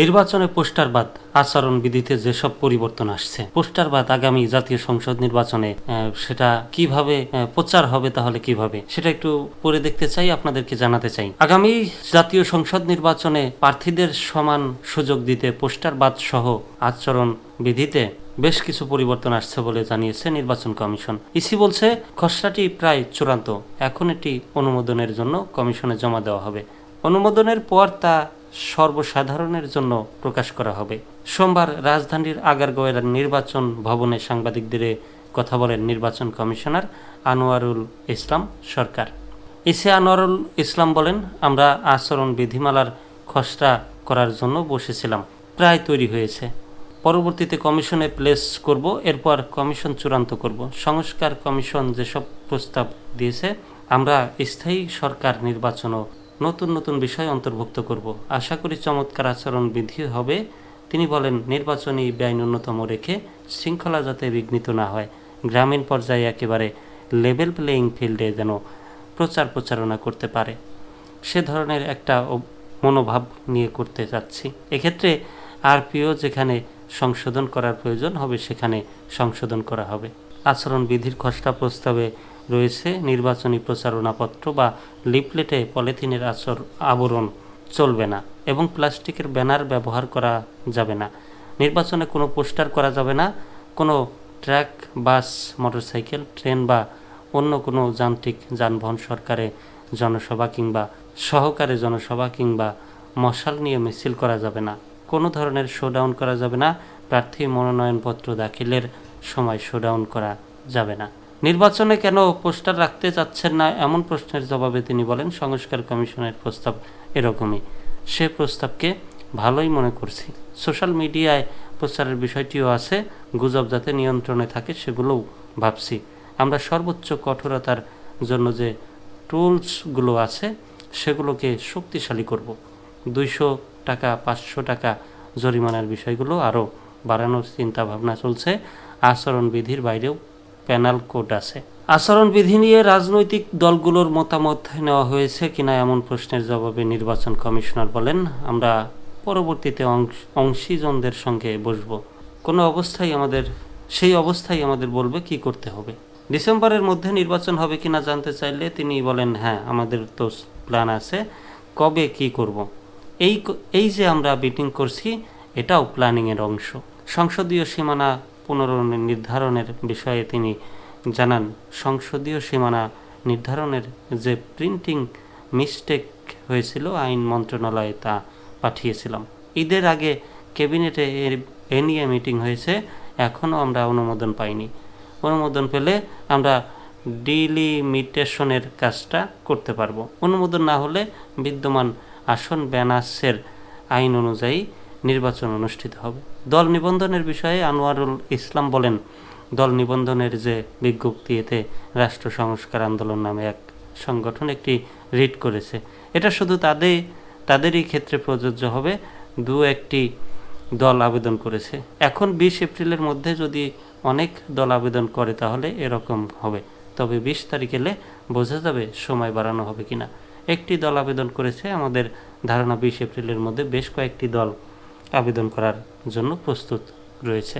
নির্বাচনে পোস্টারবাদ আচরণবিধিতে যেসব পরিবর্তন আসছে, পোস্টারবাদ আগামী জাতীয় সংসদ নির্বাচনে সেটা কীভাবে প্রচার হবে তাহলে কীভাবে, সেটা একটু পরে দেখতে চাই, আপনাদেরকে জানাতে চাই। আগামী জাতীয় সংসদ নির্বাচনে প্রার্থীদের সমান সুযোগ দিতে পোস্টারবাদ সহ আচরণ বিধিতে বেশ কিছু পরিবর্তন আসছে বলে জানিয়েছে নির্বাচন কমিশন। ইসি বলছে, খসড়াটি প্রায় চূড়ান্ত, এখন এটি অনুমোদনের জন্য কমিশনে জমা দেওয়া হবে। অনুমোদনের পর তা সর্বসাধারণের জন্য প্রকাশ করা হবে। সোমবার রাজধানীর আগারগোয়ের নির্বাচন ভবনে সাংবাদিকদের কথা বলেন নির্বাচন কমিশনার আনোয়ারুল ইসলাম সরকার। এসে আনোয়ারুল ইসলাম বলেন, আমরা আচরণ বিধিমালার খসড়া করার জন্য বসেছিলাম। প্রায় তৈরি হয়েছে। পরবর্তীতে কমিশনে প্লেস করব, এরপর কমিশন চূড়ান্ত করব। সংস্কার কমিশন যেসব প্রস্তাব দিয়েছে, আমরা স্থায়ী সরকার নির্বাচনও নতুন নতুন বিষয় অন্তর্ভুক্ত করব। আশা করি চমৎকার আচরণ বিধি হবে। তিনি বলেন, নির্বাচনী ব্যয় ন্যূনতম রেখে শৃঙ্খলা যাতে বিঘ্নিত না হয়, গ্রামীণ পর্যায়ে একেবারে লেভেল প্লেয়িং ফিল্ডে যেন প্রচার প্রচারণা করতে পারে। সে ধরনের একটা মনোভাব নিয়ে করতে যাচ্ছি এক্ষেত্রে আরপিও যেখানে সংশোধন করার প্রয়োজন হবে, সেখানে সংশোধন করা হবে। আচরণবিধির খসড়া প্রস্তাবে রয়েছে নির্বাচনী প্রচারণাপত্র বা লিফলেটে পলিথিনের আচর, আবরণ চলবে না এবং প্লাস্টিকের ব্যানার ব্যবহার করা যাবে না। নির্বাচনে কোনো পোস্টার করা যাবে না, কোনো ট্রাক, বাস, মোটরসাইকেল, ট্রেন বা অন্য কোনো যান্ত্রিক যানবাহন সরকারে জনসভা কিংবা সহকারে জনসভা কিংবা মশাল নিয়ে মিছিল করা যাবে না। কোনো ধরনের শোডাউন করা যাবে না। প্রার্থী মনোনয়নপত্র দাখিলের সময় শোডাউন করা যাবে না। নির্বাচনে কেন পোস্টার রাখতে চাচ্ছেন না এমন প্রশ্নের জবাবে তিনি বলেন, সংস্কার কমিশনের প্রস্তাব এরকমই। সে প্রস্তাবকে ভালোই মনে করছি। সোশ্যাল মিডিয়ায় প্রচারের বিষয়টিও আছে, গুজব যাতে নিয়ন্ত্রণে থাকে সেগুলোও ভাবছি। আমরা সর্বোচ্চ কঠোরতার জন্য যে টুলসগুলো আছে, সেগুলোকে শক্তিশালী করব। দুইশো টাকা, পাঁচশো টাকা জরিমানার বিষয়গুলো আরও বাড়ানোর চিন্তা ভাবনা চলছে। আচরণবিধির বাইরেও প্যানাল কোড আছে। আচরণবিধি নিয়ে রাজনৈতিক দলগুলোর মতামত নেওয়া হয়েছে কিনা এমন প্রশ্নের জবাবে নির্বাচন কমিশনার বলেন, আমরা পরবর্তীতে অংশ- অংশীজনদের সঙ্গে বসব। কোনো অবস্থায় আমাদের, সেই অবস্থায় আমাদের বলবে কি করতে হবে। ডিসেম্বরের মধ্যে নির্বাচন হবে কিনা জানতে চাইলে তিনি বলেন হ্যাঁ আমাদের তো প্ল্যান আছে, কবে কি করব। এই এই যে আমরা মিটিং করছি, এটাও প্ল্যানিংয়ের অংশ। সংসদীয় সীমানা পুনর্নির্ধারণের বিষয়ে তিনি জানান, সংসদীয় সীমানা নির্ধারণের যে প্রিন্টিং মিস্টেক হয়েছিল আইন মন্ত্রণালয়ে তা পাঠিয়েছিলাম। ঈদের আগে ক্যাবিনেটে এ নিয়ে মিটিং হয়েছে, এখনও আমরা অনুমোদন পাইনি। অনুমোদন পেলে আমরা ডিলিমিটেশনের কাজটা করতে পারব। অনুমোদন না হলে বিদ্যমান আসন ব্যানাসের আইন অনুযায়ী নির্বাচন অনুষ্ঠিত হবে। দল নিবন্ধনের বিষয়ে আনোয়ারুল ইসলাম বলেন, দল নিবন্ধনের যে বিজ্ঞপ্তি, এতে রাষ্ট্র সংস্কার আন্দোলন নামে এক সংগঠন একটি রিট করেছে। এটা শুধু তাদের, তাদেরই ক্ষেত্রে প্রযোজ্য হবে। দু একটি দল আবেদন করেছে। এখন বিশ এপ্রিলের মধ্যে যদি অনেক দল আবেদন করে, তাহলে এরকম হবে। তবে বিশ তারিখ এলে বোঝা যাবে সময় বাড়ানো হবে কিনা। একটি দল আবেদন করেছে, আমাদের ধারণা বিশ এপ্রিলের মধ্যে বেশ কয়েকটি দল আবেদন করার জন্য প্রস্তুত রয়েছে।